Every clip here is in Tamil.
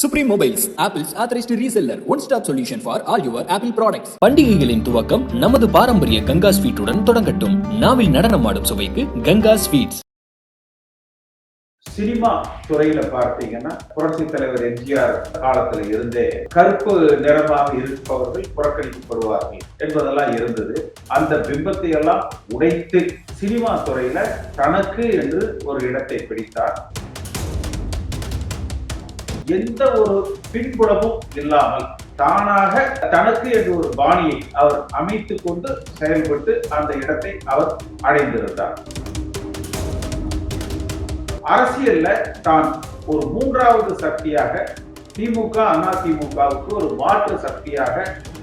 Supreme Mobiles Apple's authorised reseller one stop solution for all your Apple products பண்டிகைகளின் துவக்கம் நமது பாரம்பரிய கங்கா ஸ்வீட்டுடன் தொடங்கட்டும். நாவில் நடனமாடும் சுவைக்கு கங்கா ஸ்வீட்ஸ் சினிமா துறையில பார்த்தீங்கன்னா புரட்சி தலைவர் எம்ஜிஆர் காலத்துல இருந்தே கருப்பு நிறமாக இருப்பவர்கள் புறக்கணிக்கப்படுவார்கள் என்பதெல்லாம் இருந்தது. அந்த பிம்பத்தை எல்லாம் உடைத்து சினிமா துறையில தனக்கு என்று ஒரு இடத்தை பிடித்தார். எந்த ஒரு பின்புலமும் இல்லாமல் தானாக தனக்கு என்ற ஒரு பாணியை அவர் அமைத்துக் கொண்டு செயல்பட்டு அந்த இடத்தை அவர் அடைந்திருந்தார். அரசியல்ல தான் ஒரு மூன்றாவது சக்தியாக திமுக அண்ணா திமுகவுக்கு ஒரு மாற்று சக்தியாக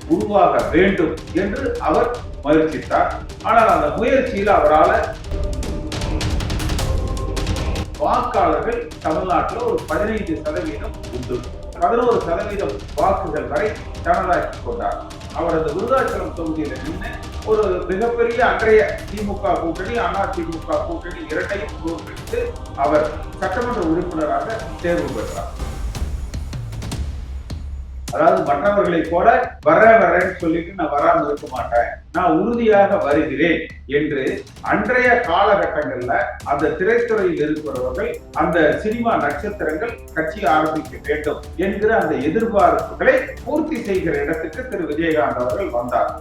உருவாக வேண்டும் என்று அவர் முயற்சித்தார். ஆனால் அந்த முயற்சியில் அவரால் வாக்காளர்கள் தமிழ்நாட்டில் ஒரு பதினைந்து சதவீதம் உண்டு. பதினோரு சதவீதம் வாக்குகள் வரை தனதாக்கி கொண்டார். அவரது விருதாச்சலம் தொகுதியில் நின்று ஒரு மிகப்பெரிய அன்றைய திமுக கூட்டணி அதிமுக திமுக கூட்டணி இரட்டையும் தோற்கடித்து அவர் சட்டமன்ற உறுப்பினராக தேர்வு பெற்றார். அதாவது மற்றவர்களை போல வர வரேன்னு சொல்லிட்டு நான் வராமல் இருக்க மாட்டேன். நான் உறுதியாக வருகிறேன் என்று அன்றைய காலகட்டங்கள்ல அந்த திரைத்துறையில் இருக்கிறவர்கள் அந்த சினிமா நட்சத்திரங்கள் கட்சி ஆரம்பிக்க வேண்டும் என்கிற அந்த எதிர்பார்ப்புகளை பூர்த்தி செய்கிற இடத்துக்கு திரு விஜயகாந்த் அவர்கள் வந்தார்.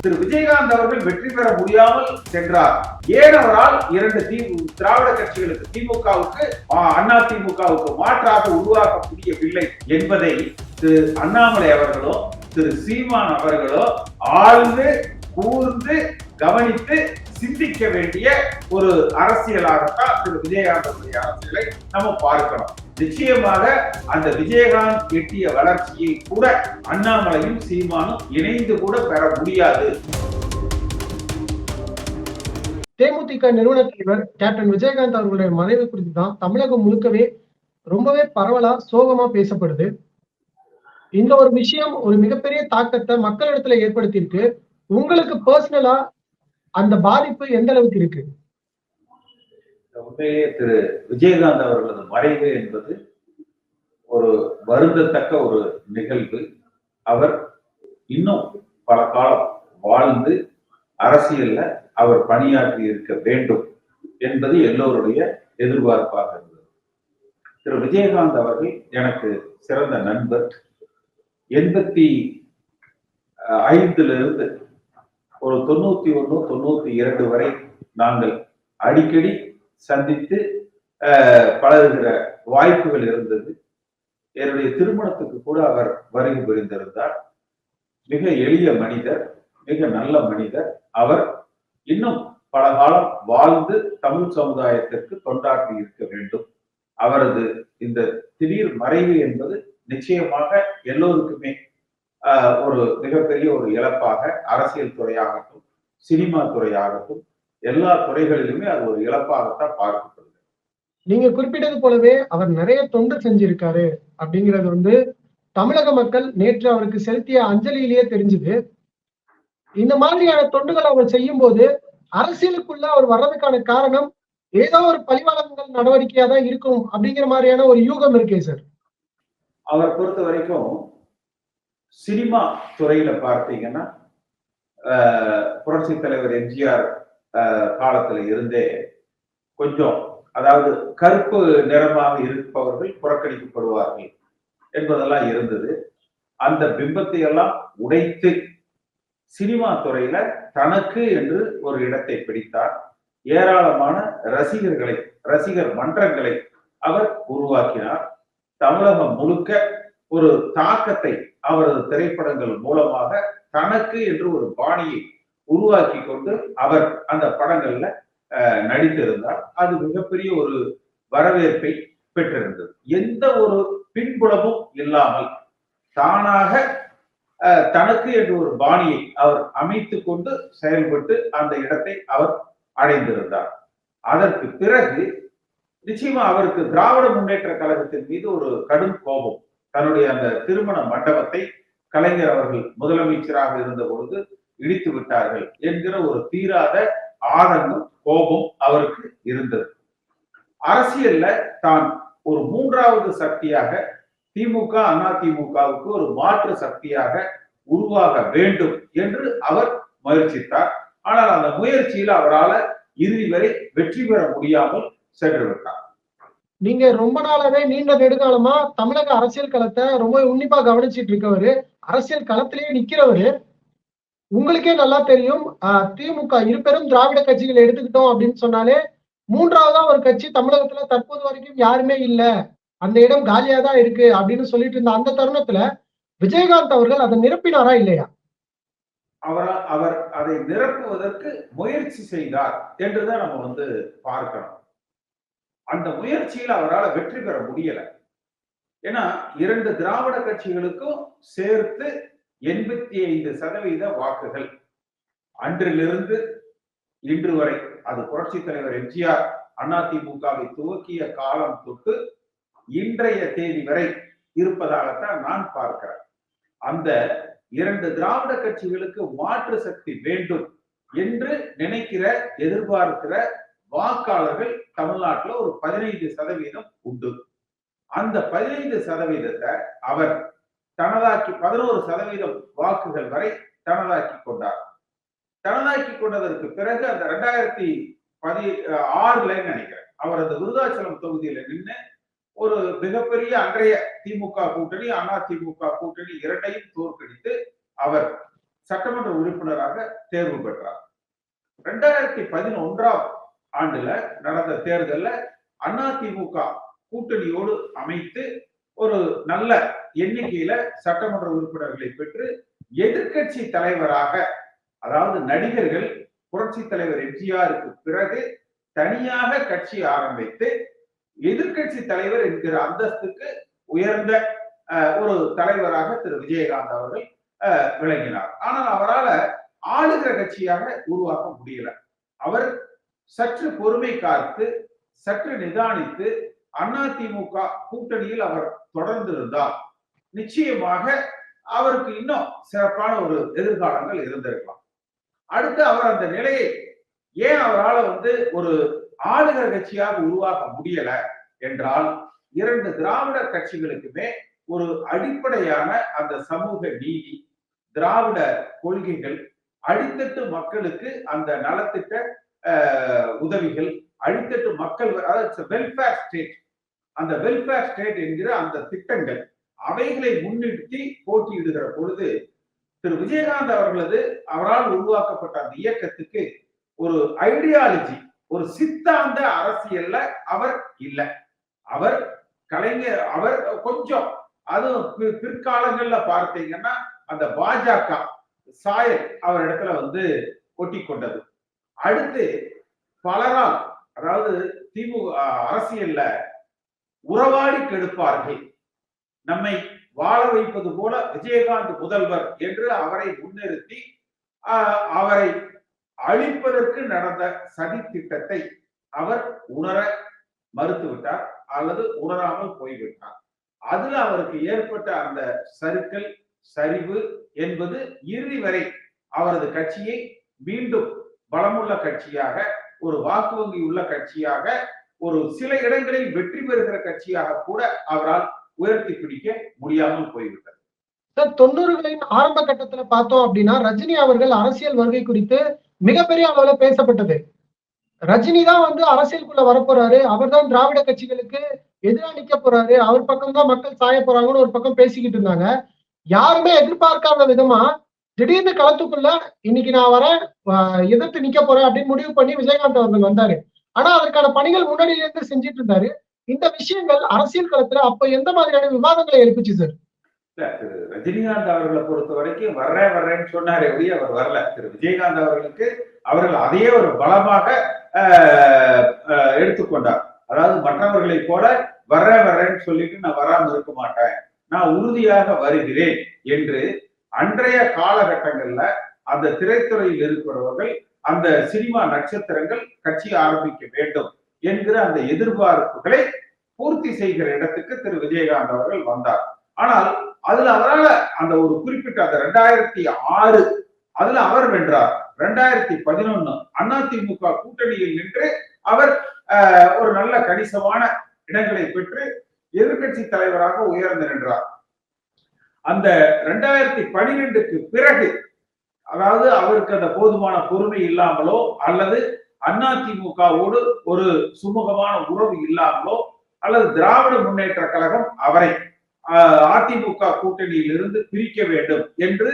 திரு விஜயகாந்த் அவர்கள் வெற்றி பெற முடியாமல் சென்றார். ஏனவரால் இரண்டு தி திராவிட கட்சிகளுக்கு திமுகவுக்கு அண்ணா திமுகவுக்கு மாற்றாக உருவாக்க முடியவில்லை என்பதை திரு அண்ணாமலை அவர்களும் திரு சீமான் அவர்களோ ஆழ்ந்து கூர்ந்து கவனித்து சிந்திக்க வேண்டிய ஒரு அரசியலாகத்தான் திரு விஜயகாந்தனுடைய அரசியலை நம்ம பார்க்கணும் நிச்சயமாக அந்த விஜயகாந்த் எட்டிய வளர்ச்சியை கூட அண்ணாமலையும் சீமானும் இணைந்து கூட பெற முடியாது. தேமுதிக நிறுவன தலைவர் கேப்டன் விஜயகாந்த் அவர்களுடைய மறைவு குறித்து தான் தமிழகம் முழுக்கவே ரொம்பவே பரவலா சோகமா பேசப்படுது. இந்த ஒரு விஷயம் ஒரு மிகப்பெரிய தாக்கத்தை மக்களிடத்துல ஏற்படுத்தியிருக்கு. உங்களுக்கு பர்சனலா அந்த பாதிப்பு எந்த அளவுக்கு இருக்கு? உண்மையிலேயே திரு விஜயகாந்த் அவர்களது மறைவு என்பது ஒரு வருந்தத்தக்க ஒரு நிகழ்வு. அவர் இன்னும் பல காலம் வாழ்ந்து அரசியல்ல அவர் பணியாற்றி இருக்க வேண்டும் என்பது எல்லோருடைய எதிர்பார்ப்பாக இருந்தது. திரு விஜயகாந்த் அவர்கள் எனக்கு சிறந்த நண்பர். எண்பத்தி ஐந்துல இருந்து ஒரு தொண்ணூத்தி ஒண்ணு தொண்ணூத்தி இரண்டு வரை நாங்கள் அடிக்கடி சந்தித்து பழகுகிற வாய்ப்புகள் இருந்தது. என்னுடைய திருமணத்துக்கு கூட அவர் வருகை புரிந்திருந்தார். மிக எளிய மனிதர் மிக நல்ல மனிதர். அவர் இன்னும் பல காலம் வாழ்ந்து தமிழ் சமுதாயத்திற்கு தொண்டாற்றி இருக்க வேண்டும். அவரது இந்த திடீர் மறைவு என்பது நிச்சயமாக எல்லோருக்குமே ஒரு மிகப்பெரிய ஒரு இழப்பாக அரசியல் துறையாகட்டும் சினிமா துறையாகட்டும் எல்லா துறைகளிலுமே அது ஒரு இழப்பாகத்தான் பார்க்கப்படுது நீங்க குறிப்பிட்டது போலவே அவர் நிறைய தொண்டு செஞ்சிருக்காரு அப்படிங்கிறது வந்து தமிழக மக்கள் நேற்று அவருக்கு செலுத்திய அஞ்சலியிலேயே தெரிஞ்சுது. இந்த மாதிரியான தொண்டுகள் அவர் செய்யும் போது அரசியலுக்குள்ள அவர் வர்றதுக்கான காரணம் ஏதோ ஒரு பழிவாளங்கள் நடவடிக்கையா தான் இருக்கும் அப்படிங்கிற மாதிரியான ஒரு யூகம் இருக்கே சார். அவர் பொறுத்த வரைக்கும் சினிமா துறையில பார்த்தீங்கன்னா புரட்சி தலைவர் எம்ஜிஆர் காலத்துல இருந்தே கொஞ்சம் அதாவது கருப்பு நிறமாக இருப்பவர்கள் புறக்கணிக்கப்படுவார்கள் என்பதெல்லாம் இருந்தது. அந்த பிம்பத்தை எல்லாம் உடைத்து சினிமா துறையில தனக்கு என்று ஒரு இடத்தை பிடித்தார். ஏராளமான ரசிகர்களை ரசிகர் மன்றங்களை அவர் உருவாக்கினார். தமிழகம் முழுக்க ஒரு தாக்கத்தை அவரது திரைப்படங்கள் மூலமாக தனக்கு என்று ஒரு பாணியை உருவாக்கி கொண்டு அவர் அந்த படங்கள்ல நடித்திருந்தார். அது மிகப்பெரிய ஒரு வரவேற்பை பெற்றிருந்தது. எந்த ஒரு பின்புலமும் இல்லாமல் தானாக தனக்கு என்று ஒரு பாணியை அவர் அமைத்து கொண்டு செயல்பட்டு அந்த இடத்தை அவர் அடைந்திருந்தார். அதற்கு பிறகு நிச்சயமா அவருக்கு திராவிட முன்னேற்ற கழகத்தின் மீது ஒரு கடும் கோபம். தன்னுடைய அந்த திருமண மண்டபத்தை கலைஞர் அவர்கள் முதலமைச்சராக இருந்த பொழுது இடித்து விட்டார்கள் என்கிற ஒரு தீராத ஆதங்கம் கோபம் அவருக்கு இருந்தது. அரசியல்ல தான் ஒரு மூன்றாவது சக்தியாக திமுக அதிமுகவுக்கு ஒரு மாற்று சக்தியாக உருவாக வேண்டும் என்று அவர் முயற்சித்தார். ஆனால் அந்த முயற்சியில் அவரால் இறுதி வரை வெற்றி பெற முடியாமல் சென்று விட்டார் நீங்க ரொம்ப நாளாவே நீண்ட நெடுங்காலமா தமிழக அரசியல் களத்தை ரொம்ப உன்னிப்பா கவனிச்சிட்டு இருக்கவரு அரசியல் களத்திலேயே நிக்கிறவரு. உங்களுக்கே நல்லா தெரியும் திமுக இருபெரும் திராவிட கட்சிகள் எடுத்துக்கிட்டோம் அப்படின்னு சொன்னாலே மூன்றாவதா ஒரு கட்சி தமிழகத்துல தற்போது வரைக்கும் யாருமே இல்ல. அந்த இடம் காலியா தான் இருக்கு அப்படின்னு சொல்லிட்டு இருந்த அந்த தருணத்துல விஜயகாந்த் அவர்கள் அதை நிரப்பினாரா இல்லையா? அவரால் அவர் அதை நிரப்புவதற்கு முயற்சி செய்தார் என்றுதான் நம்ம வந்து பார்க்கணும் அந்த முயற்சியில் அவரால் வெற்றி பெற முடியல. ஏன்னா இரண்டு திராவிட கட்சிகளுக்கும் சேர்த்து எண்பத்தி ஐந்து சதவீத வாக்குகள். அன்றிலிருந்து இன்று வரை அது புரட்சி தலைவர் எம்ஜிஆர் அதிமுகவை துவக்கிய காலம் தொட்டு இன்றைய தேதி வரை இருப்பதாகத்தான் நான் பார்க்கிறேன். அந்த இரண்டு திராவிட கட்சிகளுக்கு மாற்று சக்தி வேண்டும் என்று நினைக்கிற எதிர்பார்க்கிற வாக்காளர்கள் தமிழ்நாட்டில் ஒரு பதினைந்து சதவீதம் உண்டு. அந்த பதினைந்து சதவீதத்தை அவர் தனதாக்கி பதினோரு சதவீதம் வாக்குகள் வரை தனதாக்கி கொண்டார். தனதாக்கி கொண்டதற்கு பிறகு அந்த ரெண்டாயிரத்தி பதி ஆறுல நினைக்கிறேன். அவர் அந்த விருதாச்சலம் தொகுதியில நின்று ஒரு மிகப்பெரிய அன்றைய திமுக கூட்டணி அண்ணா திமுக கூட்டணி இரண்டையும் தோற்கடித்து அவர் சட்டமன்ற உறுப்பினராக தேர்வு பெற்றார். ரெண்டாயிரத்தி பதினொன்றாம் ஆண்டுல நடந்த தேர்தல்ல அண்ணா திமுக கூட்டணியோடு அமைத்து ஒரு நல்ல எண்ணிக்கையில சட்டமன்ற உறுப்பினர்களை பெற்று எதிர்க்கட்சி தலைவராக அதாவது நடிகர்கள் புரட்சி தலைவர் எம்ஜிஆருக்கு பிறகு தனியாக கட்சி ஆரம்பித்து எதிர்க்கட்சி தலைவர் என்கிற அந்தஸ்துக்கு உயர்ந்த அஹ், ஒரு தலைவராக திரு விஜயகாந்த் அவர்கள் அஹ், விளங்கினார். ஆனால் அவரால் ஆளுகிற கட்சியாக உருவாக்க முடியல. அவர் சற்று பொறுமை காத்து சற்று நிதானித்து அதிமுக கூட்டணியில் அவர் தொடர்ந்திருந்தார். நிச்சயமாக அவருக்கு இன்னும் சிறப்பான ஒரு எதிர்காலங்கள் இருந்திருக்கலாம். அடுத்து அவர் அந்த நிலையை ஏன் அவரால் வந்து ஒரு ஆளுநர் கட்சியாக உருவாக்க முடியல என்றால் இரண்டு திராவிட கட்சிகளுக்குமே ஒரு அடிப்படையான அந்த சமூக நீதி திராவிட கொள்கைகள் அடித்தட்டு மக்களுக்கு அந்த நலத்திட்ட உதவிகள் அழித்தட்டு மக்கள் வெல்ஃபேர் ஸ்டேட் அந்த வெல்ஃபேர் ஸ்டேட் என்கிற அந்த திட்டங்கள் அவைகளை முன்னிறுத்தி போட்டியிடுகிற பொழுது திரு விஜயகாந்த் அவர்களது அவரால் உருவாக்கப்பட்ட அந்த இயக்கத்துக்கு ஒரு ஐடியாலஜி ஒரு சித்தாந்த அரசியல்ல அவர் இல்லை. அவர் கலைஞர் அவர் கொஞ்சம் அதுவும் பிற்காலங்கள்ல பார்த்தீங்கன்னா அந்த பாஜக சாயல் அவர் இடத்துல வந்து ஒட்டி கொண்டது அடுத்து பலரால் அதாவது திமுக அரசியல்ல உறவாடி கெடுப்பார்கள். நம்மை வாழ வைப்பது போல விஜயகாந்த் முதல்வர் என்று அவரை முன்னிறுத்தி ஆஹ், அவரை அழிப்பதற்கு நடந்த சதி திட்டத்தை அவர் உணர மறுத்துவிட்டார் அல்லது உணராமல் போய்விட்டார். அதுல அவருக்கு ஏற்பட்ட அந்த சறுக்கல் சரிவு என்பது இறுதி வரை அவரது கட்சியை மீண்டும் பலமுள்ள கட்சியாக ஒரு வாக்கு வங்கி உள்ள கட்சியாக ஒரு சில இடங்களில் வெற்றி பெறுகிற கட்சியாக கூட அவரால் உயர்த்தி பிடிக்க முடியாமல் போய்விட்டது. சார் தொண்ணூறுகளின் ஆரம்ப கட்டத்துல பார்த்தோம் அப்படின்னா ரஜினி அவர்கள் அரசியல் வருகை குறித்து மிகப்பெரிய அளவுல பேசப்பட்டது. ரஜினி தான் வந்து அரசியலுக்குள்ள வரப்போறாரு. அவர் தான் திராவிட கட்சிகளுக்கு எதிராக நிக்க போறாரு. அவர் பக்கம் தான் மக்கள் சாய போறாங்கன்னு ஒரு பக்கம் பேசிக்கிட்டு இருந்தாங்க. யாருமே எதிர்பார்க்காத விதமா திடீர்னு களத்துக்குள்ள இன்னைக்கு நான் வரேன் எதிர்த்து நிக்க போறேன் அப்படின்னு முடிவு பண்ணி விஜயகாந்த் அவர்கள் வந்தாரு. ஆனா அதற்கான பணிகள் முன்னாடியில இருந்து செஞ்சுட்டு இருந்தாரு. இந்த விஷயங்கள் அரசியல் களத்துல அப்ப எந்த மாதிரியான விவாதங்களை எழுப்பிச்சு சார் ரஜினிகாந்த் அவர்களை பொறுத்த வரைக்கும் வர்றேன் வர்றேன்னு சொன்னாரே ஒழிய அவர் வரல. திரு விஜயகாந்த் அவர்களுக்கு அவர்கள் அதையே ஒரு பலமாக எடுத்துக்கொண்டார். அதாவது மற்றவர்களை போல வர்றேன் வர்றேன்னு சொல்லிட்டு நான் வராமல் இருக்க மாட்டேன். நான் உறுதியாக வருகிறேன் என்று அன்றைய காலகட்டங்கள்ல அந்த திரைத்துறையில் இருக்கிறவர்கள் அந்த சினிமா நட்சத்திரங்கள் கட்சி ஆரம்பிக்க வேண்டும் என்கிற அந்த எதிர்பார்ப்புகளை பூர்த்தி செய்கிற இடத்துக்கு திரு விஜயகாந்த் அவர்கள் வந்தார். ஆனால் அதுல அவரால் அந்த ஒரு குறிப்பிட்ட அந்த ரெண்டாயிரத்தி ஆறு அதுல அவர் வென்றார் ரெண்டாயிரத்தி பதினொன்னு அதிமுக கூட்டணியில் நின்று அவர் ஆஹ், ஒரு நல்ல கணிசமான இடங்களை பெற்று எதிர்க்கட்சி தலைவராக உயர்ந்து நின்றார். அந்த ரெண்டாயிரத்தி பனிரெண்டுக்கு பிறகு அதாவது அவருக்கு அந்த போதுமான பொறுமை இல்லாமலோ அல்லது அதிமுகவோடு ஒரு சுமூகமான உறவு இல்லாமலோ அல்லது திராவிட முன்னேற்ற கழகம் அவரை அதிமுக கூட்டணியில் இருந்து பிரிக்க வேண்டும் என்று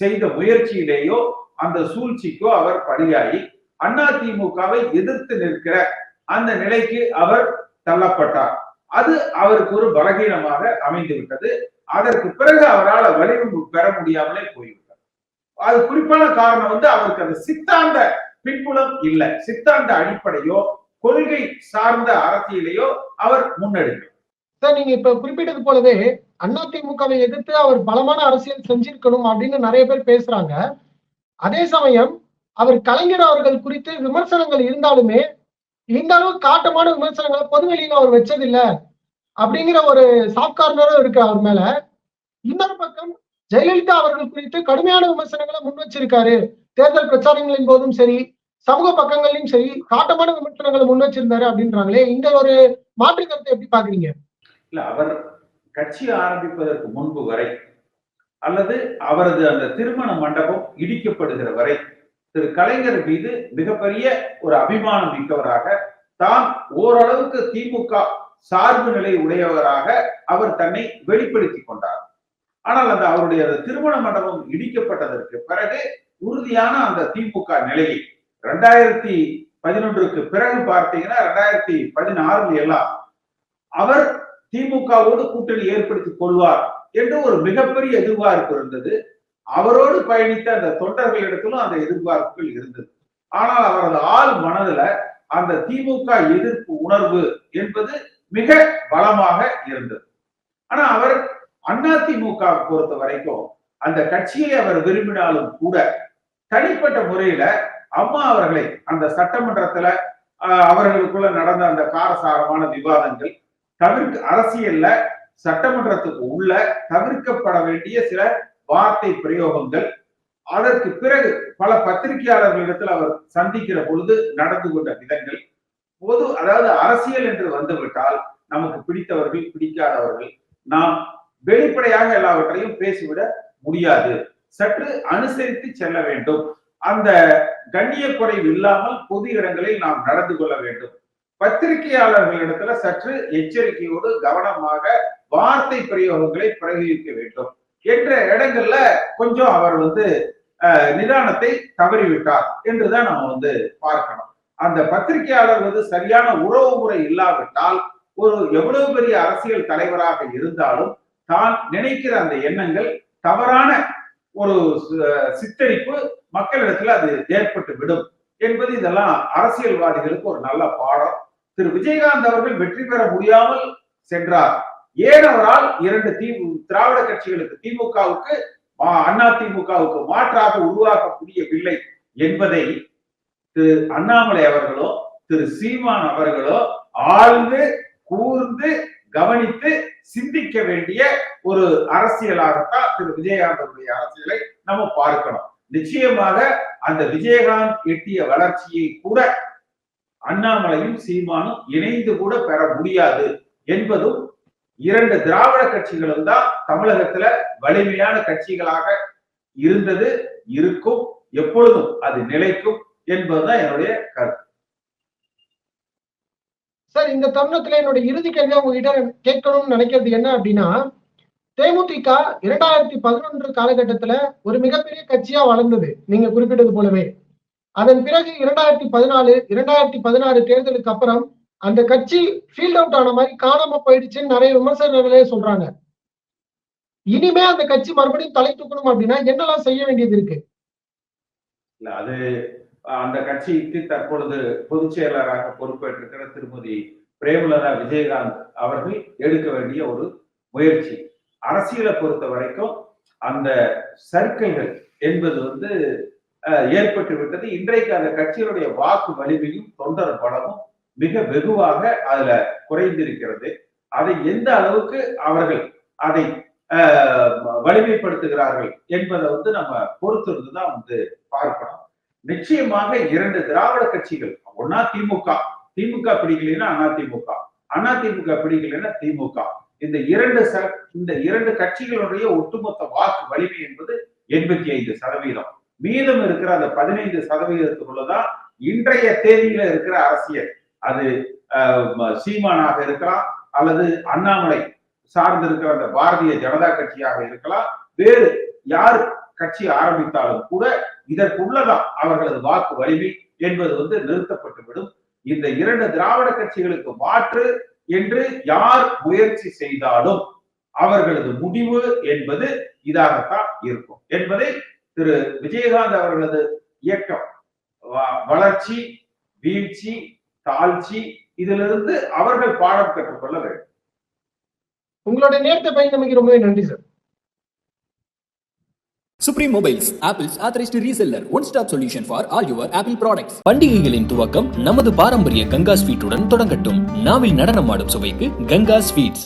செய்த முயற்சியிலேயோ அந்த சூழ்ச்சிக்கோ அவர் பலியாகி அதிமுகவை எதிர்த்து நிற்கிற அந்த நிலைக்கு அவர் தள்ளப்பட்டார். அது அவருக்கு ஒரு பலகீனமாக அமைந்து விட்டது அதற்கு பிறகு அவரால் வலிமை பெற முடியாமலே போய்விட்டார். அது குறிப்பான காரணம் வந்து அவருக்கு அந்த சித்தாந்த பின்புலம் இல்லை. சித்தாந்த அடிப்படையோ கொள்கை சார்ந்த அரசியலையோ அவர் முன்னெடுக்கல சார் நீங்க இப்ப குறிப்பிட்டது போலவே அதிமுகவை எதிர்த்து அவர் பலமான அரசியல் செஞ்சிருக்கணும் அப்படின்னு நிறைய பேர் பேசுறாங்க. அதே சமயம் அவர் கலைஞர் அவர்கள் குறித்து விமர்சனங்கள் இருந்தாலுமே இந்த அளவு காட்டமான விமர்சனங்களை பொதுவெளியில அவர் வச்சதில்ல. அப்படிங்கிற ஒரு சாஃப்ட் கார்னரும் இருக்கு அவர் மேல. இன்னொரு பக்கம் ஜெயலலிதா அவர்கள் குறித்து கடுமையான விமர்சனங்களை முன் வச்சிருக்காரு. தேர்தல் பிரச்சாரங்களின் போதும் சரி சமூக பக்கங்களிலும் சரி காட்டமான விமர்சனங்களை முன் வச்சிருந்தாரு அப்படின்றாங்களே. இந்த ஒரு மாற்று கருத்தை எப்படி பாக்குறீங்க இல்ல அவர் கட்சி ஆரம்பிப்பதற்கு முன்பு வரை அல்லது அவரது அந்த திருமண மண்டபம் இடிக்கப்படுகிற வரை திரு கலைஞர் மீது மிகப்பெரிய ஒரு அபிமானம் மிக்கவராக தான் ஓரளவுக்கு திமுக சார்பு நிலை உடையவராக அவர் தன்னை வெளிப்படுத்திக் கொண்டார். ஆனால் அந்த அவருடைய திருமண மண்டபம் இடிக்கப்பட்டதற்கு பிறகு உறுதியான அந்த திமுக நிலையை ரெண்டாயிரத்தி பதினொன்றுக்கு பிறகு பார்த்தீங்கன்னா ரெண்டாயிரத்தி பதினாறுல எல்லாம் அவர் திமுகவோடு கூட்டணி ஏற்படுத்திக் கொள்வார் என்று ஒரு மிகப்பெரிய எதிர்பார்ப்பு இருந்தது. அவரோடு பயணித்த அந்த தொண்டர்களிடத்திலும் அந்த எதிர்பார்ப்புகள் இருந்தது. ஆனால் அவரது ஆள் மனதுல அந்த திமுக எதிர்ப்பு உணர்வு என்பது மிக பலமாக இருந்தது. ஆனா அவர் அதிமுக பொறுத்த வரைக்கும் அந்த கட்சியை அவர் விரும்பினாலும் கூட தனிப்பட்ட முறையில அம்மா அவர்களை அந்த சட்டமன்றத்துல அவர்களுக்குள்ள நடந்த அந்த காரசாரமான விவாதங்கள் தவிர்க்க அரசியல்ல சட்டமன்றத்துக்கு உள்ள தவிர்க்கப்பட வேண்டிய சில வார்த்தை பிரயோகங்கள் அதற்கு பிறகு பல பத்திரிகையாளர்களிடத்தில் அவர் சந்திக்கிற பொழுது நடந்து கொண்ட விதங்கள் பொது அதாவது அரசியல் என்று வந்துவிட்டால் நமக்கு பிடித்தவர்கள் பிடிக்காதவர்கள் நாம் வெளிப்படையாக எல்லாவற்றையும் பேசிவிட முடியாது. சற்று அனுசரித்து செல்ல வேண்டும். அந்த கண்ணிய குறைவு இல்லாமல் பொது இடங்களில் நாம் நடந்து கொள்ள வேண்டும். பத்திரிகையாளர்களிடத்துல சற்று எச்சரிக்கையோடு கவனமாக வார்த்தை பிரயோகங்களை பிரயோகிக்க வேண்டும் என்ற இடங்கள்ல கொஞ்சம் அவர் வந்து அஹ், நிதானத்தை தவறிவிட்டார் என்றுதான் நம்ம வந்து பார்க்கணும். அந்த பத்திரிகையாளர் வந்து சரியான உறவு முறை இல்லாவிட்டால் ஒரு எவ்வளவு பெரிய அரசியல் தலைவராக இருந்தாலும் தான் நினைக்கிற அந்த எண்ணங்கள் தவறான ஒரு சித்தரிப்பு மக்களிடத்துல அது ஏற்பட்டு விடும் என்பது இதெல்லாம் அரசியல்வாதிகளுக்கு ஒரு நல்ல பாடம். திரு. விஜயகாந்த் அவர்கள் வெற்றி பெற முடியாமல் சென்றார். ஏன் அவரால் இரண்டு தி திராவிட கட்சிகளுக்கு திமுகவுக்கு அண்ணா திமுகவுக்கு மாற்றாக உருவாக்க முடியவில்லை என்பதை திரு அண்ணாமலை அவர்களோ திரு சீமான் அவர்களோ ஆழ்ந்து கூர்ந்து கவனித்து சிந்திக்க வேண்டிய ஒரு அரசியலாகத்தான் திரு விஜயகாந்தனுடைய அரசியலை நம்ம பார்க்கணும். நிச்சயமாக அந்த விஜயகாந்த் எட்டிய வளர்ச்சியை கூட அண்ணாமலையும் சீமானும் இணைந்து கூட பெற முடியாது என்பதும் இரண்டு திராவிட கட்சிகளும் தான் தமிழகத்துல வலிமையான கட்சிகளாக இருந்தது இருக்கும் எப்பொழுதும் அது நிலைக்கும். என்பதுதான் என்னுடைய கருத்து. சார் இந்த தருணத்துல என்னோட இறுதி கேள்வி உங்ககிட்ட கேட்கணும்னு நினைக்கிறது என்ன அப்படின்னா தேமுதிக இரண்டாயிரத்தி பதினொன்று காலகட்டத்துல ஒரு மிகப்பெரிய கட்சியா வளர்ந்தது. நீங்க குறிப்பிட்டது போலவே. அதன் பிறகு இரண்டாயிரத்தி பதினாலு இரண்டாயிரத்தி பதினாறு தேர்தலுக்கு அப்புறம் அந்த கட்சி ஃபீல்ட் அவுட் ஆன மாதிரி காணாம போயிடுச்சுன்னு நிறைய விமர்சகர்களே சொல்றாங்க. இனிமே அந்த கட்சி மறுபடியும் தலை தூக்கணும் அப்படின்னா என்னெல்லாம் செய்ய வேண்டியது இருக்கு? இல்ல அது அந்த கட்சிக்கு தற்பொழுது பொதுச் செயலராக பொறுப்பேற்றிருக்கிற திருமதி பிரேமலதா விஜயகாந்த் அவர்கள் எடுக்க வேண்டிய ஒரு முயற்சி. அரசியலை பொறுத்த வரைக்கும் அந்த சர்க்கைகள் என்பது வந்து ஏற்பட்டு விட்டது. இன்றைக்கு அந்த கட்சியினுடைய வாக்கு வலிமையும் தொண்டர் பலமும் மிக வெகுவாக அதுல குறைந்திருக்கிறது. அதை எந்த அளவுக்கு அவர்கள் அதை வலிமைப்படுத்துகிறார்கள் என்பதை வந்து நம்ம பொறுத்திருந்து தான் வந்து பார்க்கணும். நிச்சயமாக இரண்டு திராவிட கட்சிகள் ஒன்னா திமுக திமுக பிடிக்கலைன்னா அண்ணா திமுக. அதிமுக பிடிக்கலைன்னா திமுக. இந்த இரண்டு இந்த இரண்டு கட்சிகளுடைய ஒட்டுமொத்த வாக்கு வலிமை என்பது எண்பத்தி ஐந்து சதவீதம். மீதம் இருக்கிற அந்த பதினைந்து சதவீதத்துக்குள்ளதான் இன்றைய தேதியில இருக்கிற அரசியல். அது சீமானாக இருக்கலாம் அல்லது அண்ணாமலை சார்ந்து இருக்கிற அந்த பாரதிய ஜனதா கட்சியாக இருக்கலாம் வேறு யார் கட்சி ஆரம்பித்தாலும் கூட இதற்குள்ளதான் அவர்களது வாக்கு வலிமை என்பது வந்து நிறுத்தப்பட்டுவிடும் இந்த இரண்டு திராவிட கட்சிகளுக்கு மாற்று என்று யார் முயற்சி செய்தாலும் அவர்களது முடிவு என்பது இதாகத்தான் இருக்கும். என்பதை திரு. விஜயகாந்த் அவர்களது இயக்கம் வ- வளர்ச்சி வீழ்ச்சி தாழ்ச்சி இதிலிருந்து அவர்கள் பாடம் கற்றுக்கொள்ள வேண்டும். உங்களுடைய நேரத்தை பயந்தமைக்கு ரொம்பவே நன்றி sir. Supreme Mobiles Apple's authorised reseller one stop solution for all your Apple products பண்டிகைகளின் துவக்கம் நமது பாரம்பரிய கங்கா ஸ்வீட்டுடன் தொடங்கட்டும். நாவில் நடனமாடும் சுவைக்கு கங்கா ஸ்வீட்ஸ்.